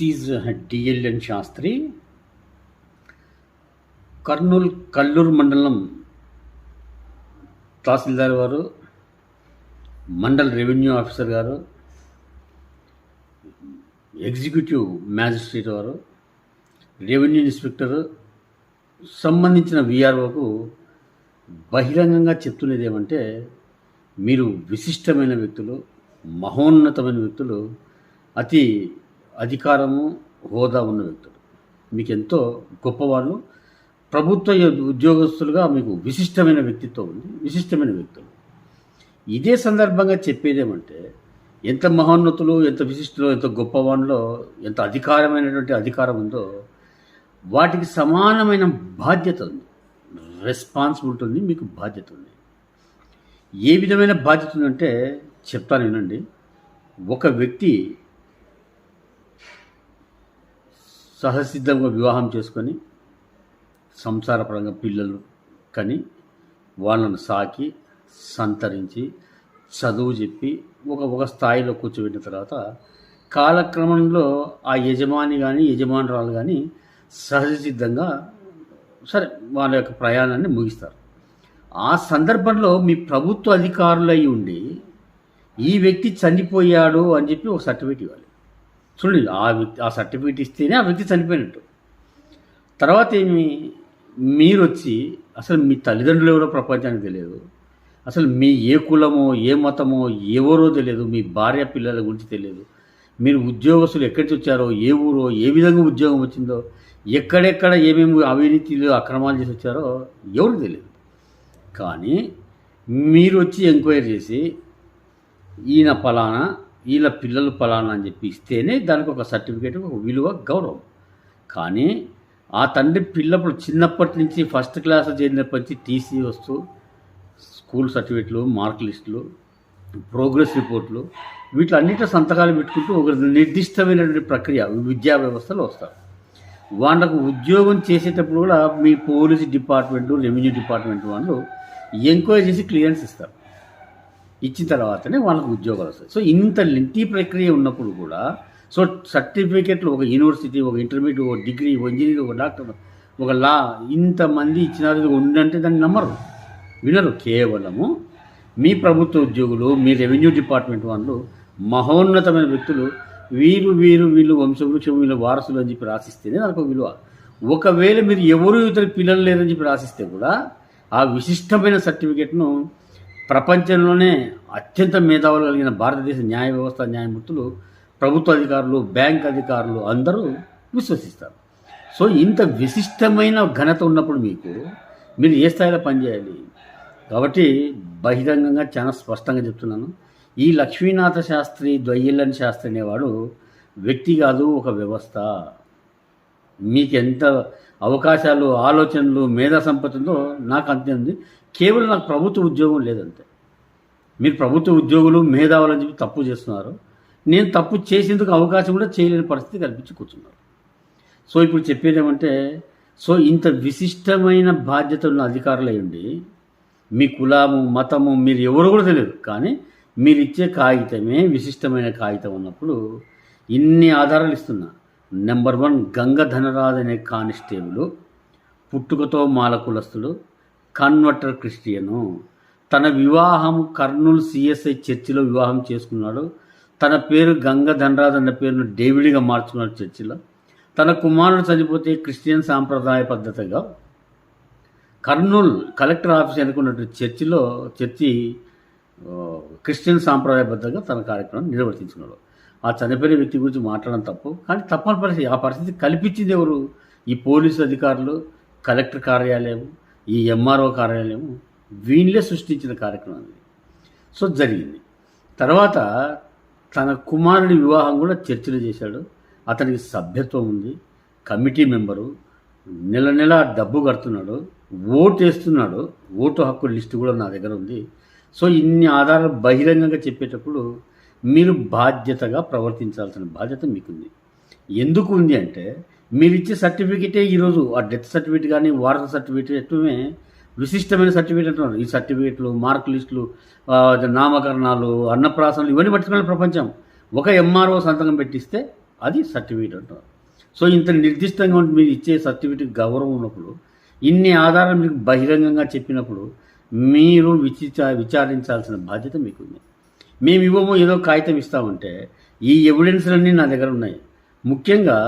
Is DLN Shastri Kurnool Kalluru మండలం తహసీల్దార్ వారు mandal revenue officer గారు ఎగ్జిక్యూటివ్ మ్యాజిస్ట్రేట్ వారు రెవెన్యూ ఇన్స్పెక్టర్ సంబంధించిన విఆర్ఓకు బహిరంగంగా చెప్తున్నది ఏమంటే మీరు విశిష్టమైన వ్యక్తులు మహోన్నతమైన వ్యక్తులు అతి అధికారము హోదా ఉన్న వ్యక్తులు మీకు ఎంతో గొప్పవాళ్ళు ప్రభుత్వ ఉద్యోగస్తులుగా మీకు విశిష్టమైన వ్యక్తిత్వం ఉంది. విశిష్టమైన వ్యక్తులు. ఇదే సందర్భంగా చెప్పేదేమంటే ఎంత మహోన్నతులు ఎంత విశిష్టులు ఎంత గొప్పవాళ్ళలో ఎంత అధికారమైనటువంటి అధికారం ఉందో వాటికి సమానమైన బాధ్యత ఉంది. రెస్పాన్సిబిలిటీ ఉంది మీకు బాధ్యత ఉంది. ఏ విధమైన బాధ్యత ఉందంటే చెప్తాను వినండి. ఒక వ్యక్తి సహసిద్ధంగా వివాహం చేసుకొని సంసారపరంగా పిల్లలు కని వాళ్ళను సాకి సంతరించి చదువు చెప్పి ఒక ఒక స్థాయిలో కూర్చోబెట్టిన తర్వాత కాలక్రమంలో ఆ యజమాని కానీ యజమానురాలు కానీ సహజ సిద్ధంగా సరే వాళ్ళ యొక్క ప్రయాణాన్ని ముగిస్తారు. ఆ సందర్భంలో మీ ప్రభుత్వ అధికారులు అయి ఉండి ఈ వ్యక్తి చనిపోయాడు అని చెప్పి ఒక సర్టిఫికేట్ ఇవ్వాలి. చూడండి ఆ వ్యక్తి ఆ సర్టిఫికేట్ ఇస్తేనే ఆ వ్యక్తి చనిపోయినట్టు. తర్వాత ఏమి మీరు వచ్చి అసలు మీ తల్లిదండ్రులు ఎవరో ప్రపంచానికి తెలియదు. అసలు మీ ఏ కులమో ఏ మతమో ఎవరో తెలియదు. మీ భార్య పిల్లల గురించి తెలియదు. మీరు ఉద్యోగస్తులు ఎక్కడికి వచ్చారో ఏ ఊరో ఏ విధంగా ఉద్యోగం వచ్చిందో ఎక్కడెక్కడ ఏమేమి అవినీతిలు అక్రమాలు చేసి వచ్చారో ఎవరు తెలియదు. కానీ మీరు వచ్చి ఎంక్వైరీ చేసి ఈయన ఫలానా వీళ్ళ పిల్లలు ఫలానా అని చెప్పి ఇస్తేనే దానికి ఒక సర్టిఫికేట్ ఒక విలువ గౌరవం. కానీ ఆ తండ్రి పిల్లప్పుడు చిన్నప్పటి నుంచి ఫస్ట్ క్లాస్ చేరినప్పటి నుంచి టీసీ వస్తూ స్కూల్ సర్టిఫికేట్లు మార్క్ లిస్టులు ప్రోగ్రెస్ రిపోర్ట్లు వీటిలన్నింటిలో సంతకాలు పెట్టుకుంటూ ఒక నిర్దిష్టమైనటువంటి ప్రక్రియ విద్యా వ్యవస్థలో వస్తారు. వాళ్ళకు ఉద్యోగం చేసేటప్పుడు కూడా మీ పోలీస్ డిపార్ట్మెంటు రెవెన్యూ డిపార్ట్మెంట్ వాళ్ళు ఎంక్వైరీ చేసి క్లియరెన్స్ ఇస్తారు. ఇచ్చిన తర్వాతనే వాళ్ళకు ఉద్యోగాలు వస్తాయి. సో ఇంత లెంటీ ప్రక్రియ ఉన్నప్పుడు కూడా సో సర్టిఫికెట్లు ఒక యూనివర్సిటీ ఒక ఇంటర్మీడియట్ ఒక డిగ్రీ ఒక ఇంజనీర్ ఒక డాక్టర్ ఒక లా ఇంతమంది ఇచ్చినారు ఇది ఉండంటే దాన్ని నమ్మరు. వినరు. కేవలము మీ ప్రభుత్వ ఉద్యోగులు మీ రెవెన్యూ డిపార్ట్మెంట్ వాళ్ళు మహోన్నతమైన వ్యక్తులు వీరు వీరు వీళ్ళు వంశవృక్షం వీళ్ళు వారసులు అని చెప్పి రాసిస్తేనే నాకు విలువ. ఒకవేళ మీరు ఎవరు ఇతర పిల్లలు లేరని చెప్పి రాసిస్తే కూడా ఆ విశిష్టమైన సర్టిఫికెట్ను ప్రపంచంలోనే అత్యంత మేధావులు కలిగిన భారతదేశ న్యాయ వ్యవస్థ న్యాయమూర్తులు ప్రభుత్వ అధికారులు బ్యాంక్ అధికారులు అందరూ విశ్వసిస్తారు. సో ఇంత విశిష్టమైన ఘనత ఉన్నప్పుడు మీకు మీరు ఏ స్థాయిలో పనిచేయాలి? కాబట్టి బహిరంగంగా చాలా స్పష్టంగా చెప్తున్నాను. ఈ లక్ష్మీనాథ శాస్త్రి ద్వయ్యలని శాస్త్రి అనేవాడు వ్యక్తి కాదు ఒక వ్యవస్థ. మీకు ఎంత అవకాశాలు ఆలోచనలు మేధా సంపత్తి ఉందో నాకు అంతే ఉంది. కేవలం నాకు ప్రభుత్వ ఉద్యోగం లేదంతే. మీరు ప్రభుత్వ ఉద్యోగులు మేధావులని చెప్పి తప్పు చేస్తున్నారు. నేను తప్పు చేసేందుకు అవకాశం కూడా చేయలేని పరిస్థితి కల్పించి కూర్చున్నారు. సో ఇప్పుడు చెప్పేది ఏమంటే సో ఇంత విశిష్టమైన బాధ్యత ఉన్న అధికారులు అయ్యండి మీ కులము మతము మీరు ఎవరు కూడా తెలియదు. కానీ మీరు ఇచ్చే కాగితమే విశిష్టమైన కాగితం ఉన్నప్పుడు ఇన్ని ఆధారాలు ఇస్తున్నా. నెంబర్ వన్ గంగ ధనరాజ్ అనే కానిస్టేబుల్ పుట్టుకతో మాల కులస్తులు కన్వర్టర్ క్రిస్టియను. తన వివాహం కర్నూలు సిఎస్ఐ చర్చిలో వివాహం చేసుకున్నాడు. తన పేరు గంగ ధనరాజ్ అన్న పేరును డేవిడ్గా మార్చుకున్నాడు చర్చిలో. తన కుమారుడు చనిపోతే క్రిస్టియన్ సాంప్రదాయ పద్ధతిగా కర్నూలు కలెక్టర్ ఆఫీస్ అనుకున్నటువంటి చర్చిలో చర్చి క్రిస్టియన్ సాంప్రదాయబద్ధంగా తన కార్యక్రమం నిర్వర్తించుకున్నాడు. ఆ చనిపోయిన వ్యక్తి గురించి మాట్లాడడం తప్పు. కానీ తప్పని పరిస్థితి ఆ పరిస్థితి కల్పించింది ఎవరు? ఈ పోలీసు అధికారులు కలెక్టర్ కార్యాలయం ఈ ఎంఆర్ఓ కార్యాలయం వీళ్ళే సృష్టించిన కార్యక్రమం అది. సో జరిగింది. తర్వాత తన కుమారుడి వివాహం కూడా చర్చలు చేశాడు. అతనికి సభ్యత్వం ఉంది. Committee member. నెల నెల డబ్బు కడుతున్నాడు. ఓటు వేస్తున్నాడు. ఓటు హక్కు లిస్టు కూడా నా దగ్గర ఉంది. సో ఇన్ని ఆధారాలు బహిరంగంగా చెప్పేటప్పుడు మీరు బాధ్యతగా ప్రవర్తించాల్సిన బాధ్యత మీకుంది. ఎందుకు ఉంది అంటే మీరు ఇచ్చే సర్టిఫికేటే ఈరోజు. ఆ డెత్ సర్టిఫికేట్ కానీ వారస సర్టిఫికేటమే విశిష్టమైన సర్టిఫికేట్ అంటున్నారు ఈ సర్టిఫికేట్లు మార్క్ లిస్టులు నామకరణాలు అన్నప్రాసనలు ఇవన్నీ పట్టుకునే ప్రపంచం. ఒక ఎంఆర్ఓ సంతకం పెట్టిస్తే అది సర్టిఫికేట్ అంటారు. సో ఇంత నిర్దిష్టంగా మీరు ఇచ్చే సర్టిఫికేట్ గౌరవం ఉన్నప్పుడు ఇన్ని ఆధారాలు మీకు బహిరంగంగా చెప్పినప్పుడు మీరు విచిచా విచారించాల్సిన బాధ్యత మీకుంది. మేము ఇవ్వము ఏదో కాగితం ఇస్తామంటే ఈ ఎవిడెన్స్లన్నీ నా దగ్గర ఉన్నాయి. ముఖ్యంగా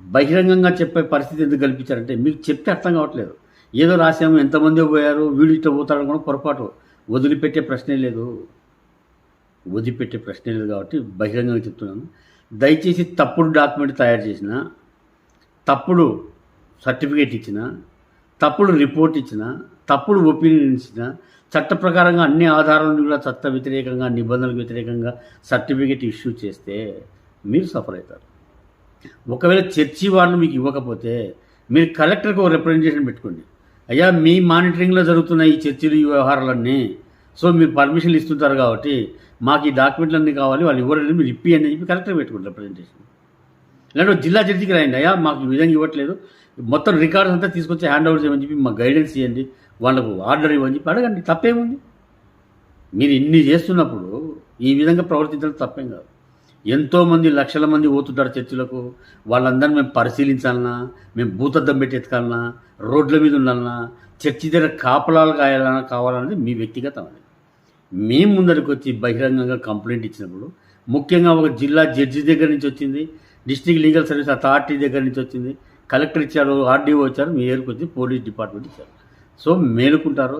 బహిరంగంగా చెప్పే పరిస్థితి ఎందుకు కల్పించారంటే మీకు చెప్తే అర్థం కావట్లేదు. ఏదో రాసాము ఎంతమంది పోయారు వీడు ఇట్లా పోతాడని కూడా పొరపాటు. వదిలిపెట్టే ప్రశ్నే లేదు. వదిలిపెట్టే ప్రశ్నే లేదు కాబట్టి బహిరంగంగా చెప్తున్నాను. దయచేసి తప్పుడు డాక్యుమెంట్ తయారు చేసిన తప్పుడు సర్టిఫికేట్ ఇచ్చిన తప్పుడు రిపోర్ట్ ఇచ్చిన తప్పుడు ఒపీనియన్ ఇచ్చిన చట్ట ప్రకారంగా అన్ని ఆధారాలను కూడా చట్ట వ్యతిరేకంగా నిబంధనలకు వ్యతిరేకంగా సర్టిఫికేట్ ఇష్యూ చేస్తే మీరు సఫర్ అవుతారు. ఒకవేళ చర్చి వాళ్ళు మీకు ఇవ్వకపోతే మీరు కలెక్టర్కి ఒక రిప్రజెంటేషన్ పెట్టుకోండి. అయ్యా మీ మానిటరింగ్లో జరుగుతున్న ఈ చర్చలు ఈ వ్యవహారాలన్నీ సో మీరు పర్మిషన్లు ఇస్తుంటారు కాబట్టి మాకు ఈ డాక్యుమెంట్లు అన్నీ కావాలి వాళ్ళు ఇవ్వలేదు మీరు ఇప్పియండి అని చెప్పి కలెక్టర్ పెట్టుకోండి రిప్రజెంటేషన్ లేదంటే జిల్లా జడ్జికి రాయండి. అయ్యా మాకు ఈ విధంగా ఇవ్వట్లేదు. మొత్తం రికార్డ్స్ అంతా తీసుకొచ్చి హ్యాండ్ ఓవర్ చేయమని చెప్పి మాకు గైడెన్స్ ఇవ్వండి. వాళ్ళకు ఆర్డర్ ఇవ్వని చెప్పి అడగండి. తప్పేముంది? మీరు ఇన్ని చేస్తున్నప్పుడు ఈ విధంగా ప్రవర్తించడం తప్పేం కాదు. ఎంతోమంది లక్షల మంది పోతుంటారు చర్చిలకు. వాళ్ళందరిని మేము పరిశీలించాలన్నా మేము భూతద్దం పెట్టి ఎతకాలన్నా రోడ్ల మీద ఉండాలన్నా చర్చి దగ్గర కాపలాలు కాయాలన్నా కావాలన్నది మీ వ్యక్తిగతం అది. మేము ముందరికి వచ్చి బహిరంగంగా కంప్లైంట్ ఇచ్చినప్పుడు ముఖ్యంగా ఒక జిల్లా జడ్జి దగ్గర నుంచి వచ్చింది డిస్ట్రిక్ట్ లీగల్ సర్వీస్ అథారిటీ దగ్గర నుంచి వచ్చింది కలెక్టర్ ఇచ్చారు ఆర్డీఓ వచ్చారు మీ ఏరుకు వచ్చి పోలీస్ డిపార్ట్మెంట్ ఇచ్చారు. సో మేలుకుంటారు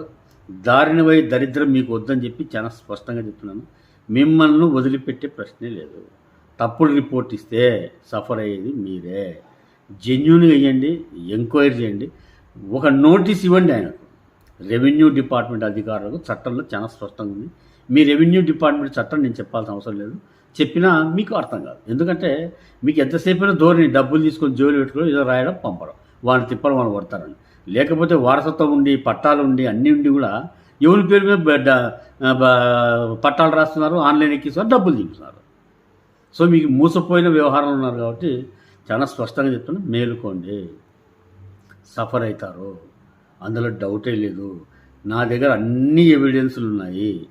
దారిని పోయి దరిద్రం మీకు వద్దని చెప్పి చాలా స్పష్టంగా చెప్తున్నాను. మిమ్మల్ని వదిలిపెట్టే ప్రశ్నే లేదు. తప్పుడు రిపోర్ట్ ఇస్తే సఫర్ అయ్యేది మీరే. జెన్యున్గా ఇవ్వండి ఎంక్వైరీ చేయండి. ఒక నోటీస్ ఇవ్వండి ఆయనకు. రెవెన్యూ డిపార్ట్మెంట్ అధికారులకు చట్టంలో చాలా స్పష్టంగా ఉంది. మీ రెవెన్యూ డిపార్ట్మెంట్ చట్టం నేను చెప్పాల్సిన అవసరం లేదు. చెప్పినా మీకు అర్థం కాదు. ఎందుకంటే మీకు ఎంతసేపు ధోరణి డబ్బులు తీసుకొని జోలు పెట్టుకొని ఏదో రాయడం పంపడం. వాళ్ళని తిప్పడం వాళ్ళు కొడతారని. లేకపోతే వారసత్వం ఉండి పట్టాలు ఉండి అన్నీ ఉండి కూడా ఎవరి పేరు మీద బ- పట్టాలు రాస్తున్నారు ఆన్లైన్ ఎక్కిస్తున్నారు డబ్బులు దింపుతున్నారు. సో మీకు మూసపోయిన వ్యవహారాలు ఉన్నారు కాబట్టి చాలా స్పష్టంగా చెప్తున్నా మేలుకోండి. సఫర్ అవుతారు. అందులో డౌటే లేదు. నా దగ్గర అన్ని ఎవిడెన్సులు ఉన్నాయి.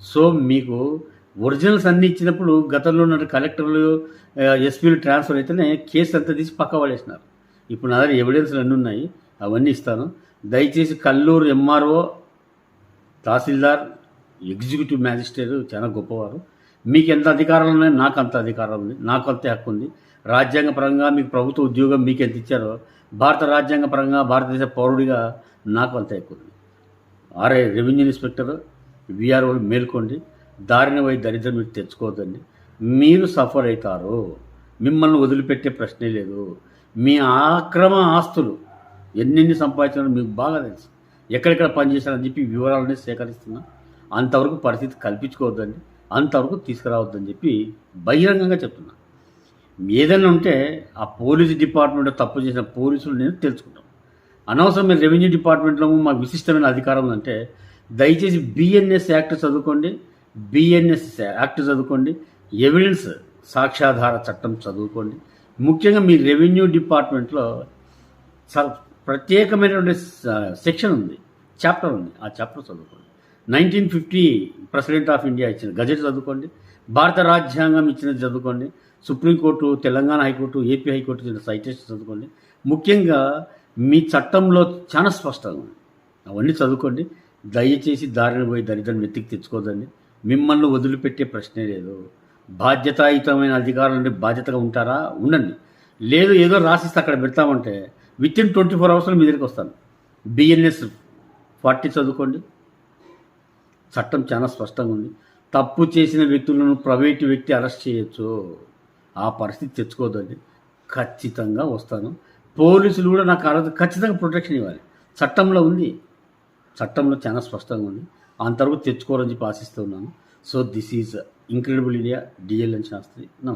సో మీకు ఒరిజినల్స్ అన్నీ ఇచ్చినప్పుడు గతంలో ఉన్న కలెక్టర్లు ఎస్పీలు ట్రాన్స్ఫర్ అయితేనే కేసు అంతా తీసి పక్క పడేసినారు. ఇప్పుడు నా దగ్గర ఎవిడెన్స్లు అన్నీ ఉన్నాయి. అవన్నీ ఇస్తాను. దయచేసి Kalluru MRO tahsildar executive magistrate చాలా గొప్పవారు. మీకు ఎంత అధికారాలు ఉన్నాయి? నాకు అంత అధికారం ఉంది. నాకు అంత హక్కు ఉంది. రాజ్యాంగ పరంగా మీకు ప్రభుత్వ ఉద్యోగం మీకు ఎంత ఇచ్చారో భారత రాజ్యాంగ పరంగా భారతదేశ పౌరుడిగా నాకు అంత ఎక్కువ ఉంది. ఆర్ఐ రెవెన్యూ ఇన్స్పెక్టర్ విఆర్ఓలు మేల్కోండి. దారిని పోయి దరిద్రం మీరు తెచ్చుకోవద్దండి. మీరు సఫర్ అవుతారు. మిమ్మల్ని వదిలిపెట్టే ప్రశ్నే లేదు. మీ ఆక్రమ ఆస్తులు ఎన్నెన్ని సంపాదించారో మీకు బాగా తెలుసు. ఎక్కడెక్కడ పనిచేశారని చెప్పి వివరాలని సేకరిస్తున్నా. అంతవరకు పరిస్థితి కల్పించుకోవద్దండి. అంతవరకు తీసుకురావద్దని చెప్పి బహిరంగంగా చెప్తున్నా. ఏదైనా ఉంటే ఆ పోలీస్ డిపార్ట్మెంట్ తప్పు చేసిన పోలీసులు నేను తెలుసుకుంటాను అనవసరమైన రెవెన్యూ డిపార్ట్మెంట్లో మాకు విశిష్టమైన అధికారం ఉందంటే దయచేసి బిఎన్ఎస్ యాక్ట్ చదువుకోండి. బిఎన్ఎస్ యాక్ట్ చదువుకోండి. ఎవిడెన్స్ సాక్ష్యాధార చట్టం చదువుకోండి. ముఖ్యంగా మీ రెవెన్యూ డిపార్ట్మెంట్లో స- ప్రత్యేకమైనటువంటి సెక్షన్ ఉంది చాప్టర్ ఉంది. ఆ చాప్టర్ చదువుకోండి. Nineteen fifty president of India ఇచ్చిన గజెట్ చదువుకోండి. భారత రాజ్యాంగం ఇచ్చినది చదువుకోండి. Supreme court Telangana high court AP high court citation citation చదువుకోండి. ముఖ్యంగా మీ చట్టంలో చాలా స్పష్టంగా ఉంది. అవన్నీ చదువుకోండి. దయచేసి దారిని పోయి దరిద్రం వెతికి తెచ్చుకోదండి. మిమ్మల్ని వదిలిపెట్టే ప్రశ్నే లేదు. బాధ్యతాయుతమైన అధికారులు బాధ్యతగా ఉంటారా? ఉండండి. లేదు ఏదో రాసిస్తే అక్కడ పెడతామంటే విత్ ఇన్ ట్వంటీ ఫోర్ అవర్స్లో మీ దగ్గరికి వస్తాను. బిఎన్ఎస్ ఫార్టీ చదువుకోండి. చట్టం చాలా స్పష్టంగా ఉంది. తప్పు చేసిన వ్యక్తులను ప్రైవేటు వ్యక్తి అరెస్ట్ చేయొచ్చు. ఆ పరిస్థితి తెచ్చుకోవద్దండి ఖచ్చితంగా వస్తాను. పోలీసులు కూడా నాకు అర్హత ఖచ్చితంగా ప్రొటెక్షన్ ఇవ్వాలి. చట్టంలో ఉంది. చట్టంలో చాలా స్పష్టంగా ఉంది. అంతవరకు తెచ్చుకోరని చెప్పి ఆశిస్తున్నాను so this is incredible India DLN Shastri. నమస్తే.